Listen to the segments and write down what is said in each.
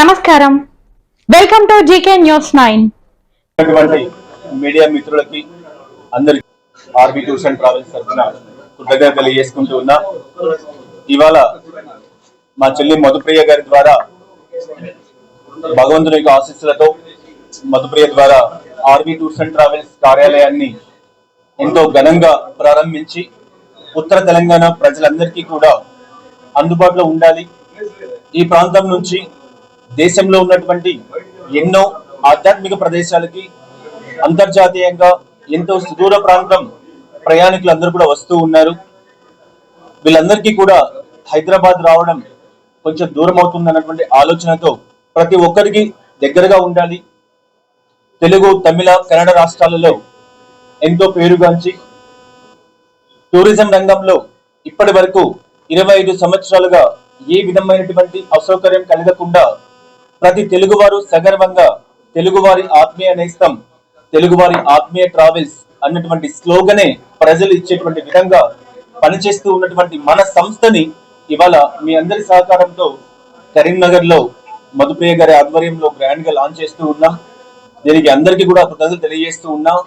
నమస్కారం. Welcome to GK news nine. Media మిత్రులకి అందరికి ఆర్బీ టూర్స్ అండ్ ట్రావెల్స్ తరఫున కృతజ్ఞత తెలియజేసుకుంటూ ఉన్నా. ఇవాళ మా చెల్లి మధుప్రియ గారి ద్వారా భగవంతుని యొక్క ఆశీస్సులతో మధుప్రియ ద్వారా ఆర్బీ టూర్స్ అండ్ ట్రావెల్స్ కార్యాలయాన్ని ఎంతో ఘనంగా ప్రారంభించి ఉత్తర తెలంగాణ ప్రజలందరికీ కూడా అందుబాటులో ఉండాలి. ఈ ప్రాంతం నుంచి దేశంలో ఉన్నటువంటి ఎన్నో ఆధ్యాత్మిక ప్రదేశాలకి అంతర్జాతీయంగా ఎంతో సుదూర ప్రాంతం ప్రయాణికులు అందరూ కూడా వస్తూ ఉన్నారు. వీళ్ళందరికీ కూడా హైదరాబాద్ రావడం కొంచెం దూరం అవుతుంది అన్నటువంటి ఆలోచనతో ప్రతి ఒక్కరికి దగ్గరగా ఉండాలి. తెలుగు తమిళ కన్నడ రాష్ట్రాలలో ఎంతో పేరుగాంచి టూరిజం రంగంలో ఇప్పటి వరకు ఇరవై ఐదు సంవత్సరాలుగా ఏ విధమైనటువంటి అసౌకర్యం కలగకుండా ప్రతి తెలుగువారు సగర్వంగా తెలుగువారి ఆత్మీయ నేస్తం తెలుగువారి ఆత్మీయ ట్రావెల్స్ అన్నటువంటి స్లోగనే ప్రజలు ఇచ్చేటువంటి విధంగా పనిచేస్తూ ఉన్నటువంటి మన సంస్థని ఇవాళ మీ అందరి సహకారంతో కరీంనగర్లో మధుప్రియ గారి ఆధ్వర్యంలో గ్రాండ్గా లాంచ్ చేస్తూ ఉన్నాం. దీనికి అందరికీ కూడా కృతజ్ఞతలు తెలియజేస్తూ ఉన్నాం.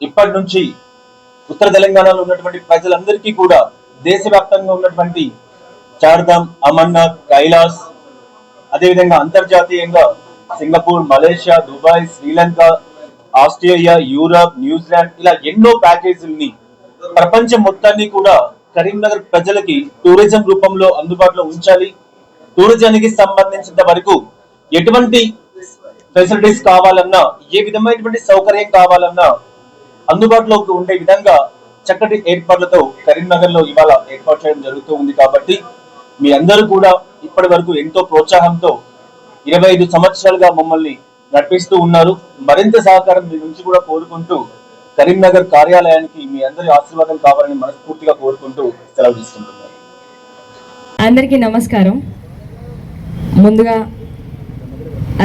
ఇప్పటి నుంచి ఉత్తర తెలంగాణలో ఉన్నటువంటి ప్రజలందరికీ కూడా దేశవ్యాప్తంగా ఉన్నటువంటి చార్ధామ్ అమర్నాథ్ కైలాస్ అదేవిధంగా అంతర్జాతీయంగా Singapore Malaysia Dubai Sri Lanka Australia Europe New Zealand ఇలా ఎన్నో ప్యాకేజీల్ని ప్రపంచం మొత్తాన్ని కూడా కరీంనగర్ ప్రజలకి టూరిజం రూపంలో అందుబాటులో ఉంచాలి. టూరిజానికి సంబంధించినంత వరకు ఎటువంటి ఫెసిలిటీస్ కావాలన్నా ఏ విధమైనటువంటి సౌకర్యం కావాలన్నా అందుబాటులోకి ఉండే విధంగా చక్కటి ఏర్పాట్లతో కరీంనగర్లో ఇవాళ ఏర్పాటు చేయడం జరుగుతూ ఉంది కాబట్టి మీ అందరూ కూడా ఇప్పటి వరకు ఎంతో ప్రోత్సాహంతో ఇరవై ఐదు సంవత్సరాలుగా మమ్మల్ని నడిపిస్తూ ఉన్నారు. మరింత సహకారం మీ నుంచి కూడా కోరుకుంటూ కరీంనగర్ కార్యాలయానికి మీ అందరి ఆశీర్వాదం కావాలని మనస్ఫూర్తిగా కోరుకుంటూ సెలవు తీసుకుంటున్నాను. అందరికీ నమస్కారం. ముందుగా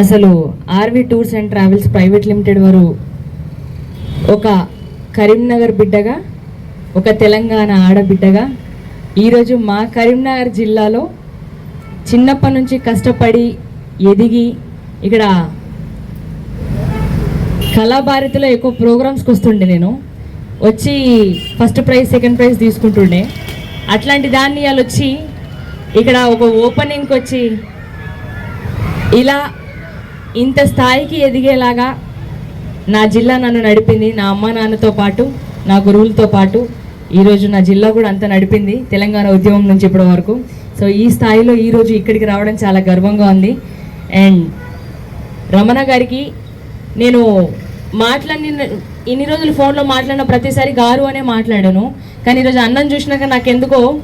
అసలు RV tours and travels private limited వారు ఒక కరీంనగర్ బిడ్డగా ఒక తెలంగాణ ఆడబిడ్డగా ఈరోజు మా కరీంనగర్ జిల్లాలో చిన్నప్పటి నుంచి కష్టపడి ఎదిగి ఇక్కడ కళాభారతిలో ఎక్కువ ప్రోగ్రామ్స్కి వస్తుండే నేను. వచ్చి ఫస్ట్ ప్రైజ్ సెకండ్ ప్రైజ్ తీసుకుంటుండే. అట్లాంటి దాన్ని వాళ్ళు వచ్చి ఇక్కడ ఒక ఓపెనింగ్కి వచ్చి ఇలా ఇంత స్థాయికి ఎదిగేలాగా నా జిల్లా నన్ను నడిపింది. నా అమ్మ నాన్నతో పాటు నా గురువులతో పాటు ఈరోజు నా జిల్లా కూడా అంత నడిపింది. తెలంగాణ ఉద్యమం నుంచి ఇప్పటి వరకు. సో ఈ స్థాయిలో ఈరోజు ఇక్కడికి రావడం చాలా గర్వంగా ఉంది. అండ్ రమణ గారికి నేను మాట్లాడిన ఇన్ని రోజులు ఫోన్లో మాట్లాడిన ప్రతిసారి గారు అనే మాట్లాడాను. కానీ ఈరోజు అన్నం చూసినాక నాకెందుకో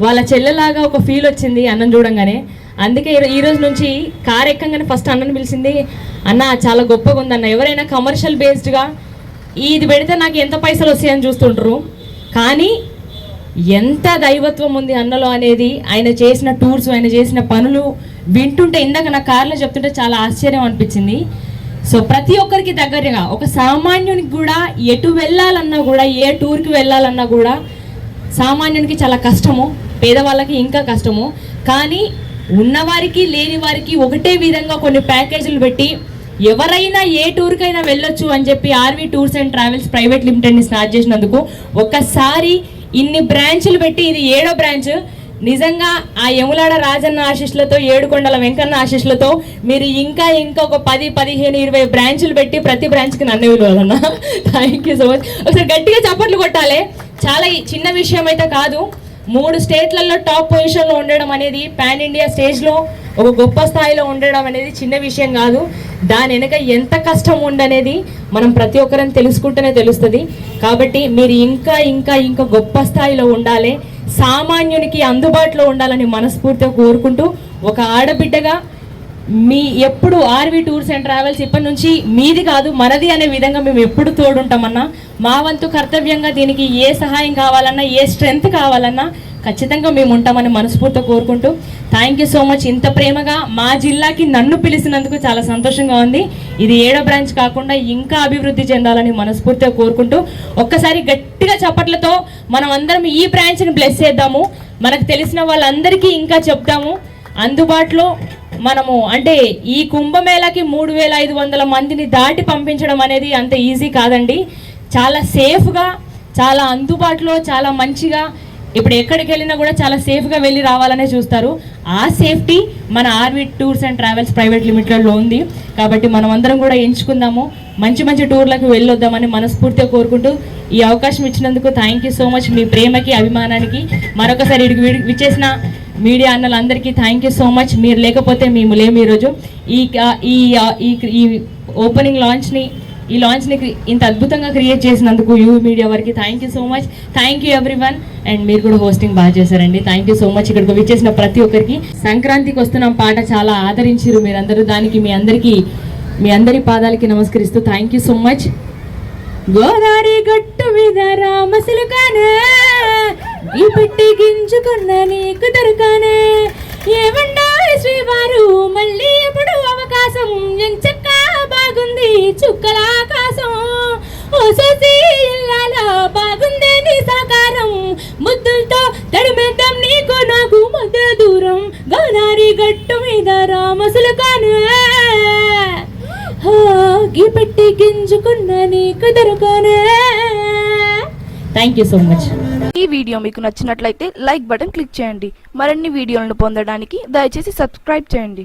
వాళ్ళ చెల్లెలాగా ఒక ఫీల్ వచ్చింది అన్నం చూడంగానే. అందుకే ఈ- ఈ రోజు నుంచి కార్ ఎక్కంగానే ఫస్ట్ అన్నను పిలిచింది. అన్న చాలా గొప్పగా ఉందన్న. ఎవరైనా కమర్షియల్ బేస్డ్గా ఇది పెడితే నాకు ఎంత పైసలు వస్తాయని చూస్తుంటారు కానీ ఎంత దైవత్వం ఉంది అన్నలో అనేది ఆయన చేసిన టూర్స్ ఆయన చేసిన పనులు వింటుంటే ఇందాక నా కార్లో చెప్తుంటే చాలా ఆశ్చర్యం అనిపించింది. సో ప్రతి ఒక్కరికి దగ్గరగా ఒక సామాన్యునికి కూడా ఎటు వెళ్ళాలన్నా కూడా ఏ టూర్కి వెళ్ళాలన్నా కూడా సామాన్యునికి చాలా కష్టము పేదవాళ్ళకి ఇంకా కష్టము. కానీ ఉన్నవారికి లేని వారికి ఒకటే విధంగా కొన్ని ప్యాకేజీలు పెట్టి ఎవరైనా ఏ టూర్కైనా వెళ్ళొచ్చు అని చెప్పి RV tours and travels private లిమిటెడ్ని start చేసినందుకు ఒక్కసారి ఇన్ని బ్రాంచ్లు పెట్టి ఇది ఏడో బ్రాంచ్. నిజంగా ఆ యములాడ రాజన్న ఆశీస్సులతో ఏడుకొండల వెంకన్న ఆశీస్సులతో మీరు ఇంకా ఇంకా ఒక పది పదిహేను ఇరవై బ్రాంచ్లు పెట్టి ప్రతి బ్రాంచ్కి నన్ను విలువాలన్నా థ్యాంక్ యూ సో మచ్ ఒకసారి గట్టిగా చప్పట్లు కొట్టాలి. చాలా చిన్న విషయం అయితే కాదు. మూడు స్టేట్లలో టాప్ పొజిషన్లో ఉండడం అనేది పాన్ ఇండియా స్టేజ్లో ఒక గొప్ప స్థాయిలో ఉండడం అనేది చిన్న విషయం కాదు. దాని వెనుక ఎంత కష్టం ఉండనేది మనం ప్రతి ఒక్కరిని తెలుసుకుంటేనే తెలుస్తుంది. కాబట్టి మీరు ఇంకా ఇంకా ఇంకా గొప్ప స్థాయిలో ఉండాలి సామాన్యునికి అందుబాటులో ఉండాలని మనస్ఫూర్తిగా కోరుకుంటూ ఒక ఆడబిడ్డగా మీ ఎప్పుడు ఆర్వి టూర్స్ అండ్ ట్రావెల్స్ ఇప్పటి నుంచి మీది కాదు మనది అనే విధంగా మేము ఎప్పుడు తోడుంటామన్నా మా వంతు కర్తవ్యంగా దీనికి ఏ సహాయం కావాలన్నా ఏ స్ట్రెంగ్త్ కావాలన్నా ఖచ్చితంగా మేము ఉంటామని మనస్ఫూర్తిగా కోరుకుంటూ థ్యాంక్ యూ సో మచ్ ఇంత ప్రేమగా మా జిల్లాకి నన్ను పిలిచినందుకు చాలా సంతోషంగా ఉంది. ఇది ఏడో బ్రాంచ్ కాకుండా ఇంకా అభివృద్ధి చెందాలని మనస్ఫూర్తిగా కోరుకుంటూ ఒక్కసారి గట్టిగా చప్పట్లతో మనం అందరం ఈ బ్రాంచ్ని బ్లెస్ చేద్దాము. మనకు తెలిసిన వాళ్ళందరికీ ఇంకా చెప్తాము అందుబాటులో మనము అంటే ఈ కుంభమేళాకి మూడు వేల ఐదు వందల మందిని దాటి పంపించడం అనేది అంత ఈజీ కాదండి. చాలా సేఫ్గా చాలా అందుబాటులో చాలా మంచిగా ఇప్పుడు ఎక్కడికి వెళ్ళినా కూడా చాలా సేఫ్గా వెళ్ళి రావాలనే చూస్తారు. ఆ సేఫ్టీ మన RV tours and travels private లిమిటెడ్లో ఉంది. కాబట్టి మనం అందరం కూడా ఎంచుకుందాము. మంచి మంచి టూర్లకు వెళ్ళొద్దామని మనస్ఫూర్తిగా కోరుకుంటూ ఈ అవకాశం ఇచ్చినందుకు థ్యాంక్ యూ సో మచ్ మీ ప్రేమకి అభిమానానికి మరొకసారి ఇడికి విచ్చేసిన మీడియా అన్నలందరికీ థ్యాంక్ యూ సో మచ్ మీరు లేకపోతే మేము లేము ఈరోజు. ఈ ఈ ఈ ఓపెనింగ్ లాంచ్ని ఈ లాంచ్ని క్రి- ఇంత అద్భుతంగా క్రియేట్ చేసినందుకు యూ మీడియా వారికి thank you so much thank you everyone and మీరు కూడా హోస్టింగ్ బాగా చేశారండి. థ్యాంక్ యూ సో మచ్ ఇక్కడికి విచ్చేసిన ప్రతి ఒక్కరికి. సంక్రాంతికి వస్తున్న పాట చాలా ఆదరించారు మీరందరూ. దానికి మీ అందరికీ మీ అందరి పాదాలకి నమస్కరిస్తూ thank you so much Godavari గట్టు మీద రామసిలుకానే ఈ పెట్టి గింజుకున్న నీకు దొరకానే. ఏమన్నా శ్రీవారు మళ్ళీ ఎప్పుడు అవకాశం బాగుంది చుక్కల ఆకాశం ఓ సోసి బాగుంది నీ సాకారం. ముద్దులతో తడిమేద్దాం నీకు నాకు మధ్య దూరం. గోదావరి గట్టు మీద రామసులు కాను. పెట్టి గింజుకున్న నీకు దొరకనే. థ్యాంక్ యూ సో మచ్ ఈ వీడియో మీకు నచ్చినట్లయితే లైక్ బటన్ క్లిక్ చేయండి. మరిన్ని వీడియోలను పొందడానికి దయచేసి సబ్స్క్రైబ్ చేయండి.